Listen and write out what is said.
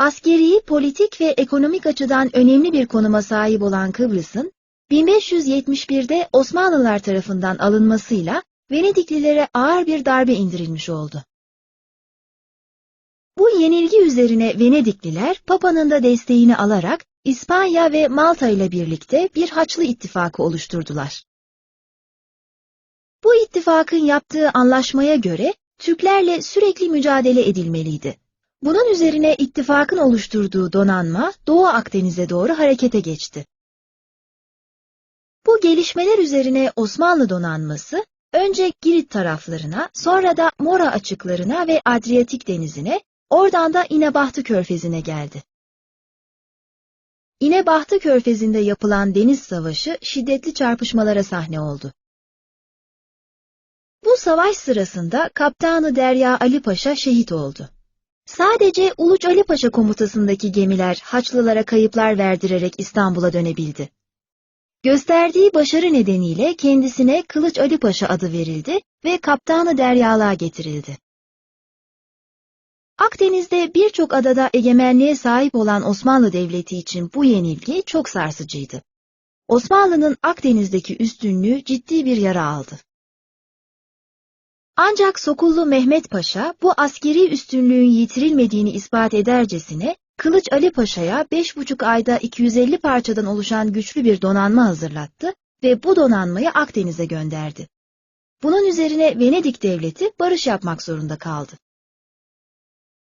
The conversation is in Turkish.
Askeri, politik ve ekonomik açıdan önemli bir konuma sahip olan Kıbrıs'ın, 1571'de Osmanlılar tarafından alınmasıyla Venediklilere ağır bir darbe indirilmiş oldu. Bu yenilgi üzerine Venedikliler Papa'nın da desteğini alarak İspanya ve Malta ile birlikte bir Haçlı ittifakı oluşturdular. Bu ittifakın yaptığı anlaşmaya göre Türklerle sürekli mücadele edilmeliydi. Bunun üzerine ittifakın oluşturduğu donanma Doğu Akdeniz'e doğru harekete geçti. Bu gelişmeler üzerine Osmanlı donanması önce Girit taraflarına, sonra da Mora açıklarına ve Adriyatik denizine, oradan da İnebahtı körfezine geldi. İnebahtı körfezinde yapılan deniz savaşı şiddetli çarpışmalara sahne oldu. Bu savaş sırasında Kaptanı Derya Ali Paşa şehit oldu. Sadece Uluç Ali Paşa komutasındaki gemiler Haçlılara kayıplar verdirerek İstanbul'a dönebildi. Gösterdiği başarı nedeniyle kendisine Kılıç Ali Paşa adı verildi ve Kaptanı Deryalığa getirildi. Akdeniz'de birçok adada egemenliğe sahip olan Osmanlı Devleti için bu yenilgi çok sarsıcıydı. Osmanlı'nın Akdeniz'deki üstünlüğü ciddi bir yara aldı. Ancak Sokullu Mehmet Paşa bu askeri üstünlüğün yitirilmediğini ispat edercesine Kılıç Ali Paşa'ya beş buçuk ayda 250 parçadan oluşan güçlü bir donanma hazırlattı ve bu donanmayı Akdeniz'e gönderdi. Bunun üzerine Venedik devleti barış yapmak zorunda kaldı.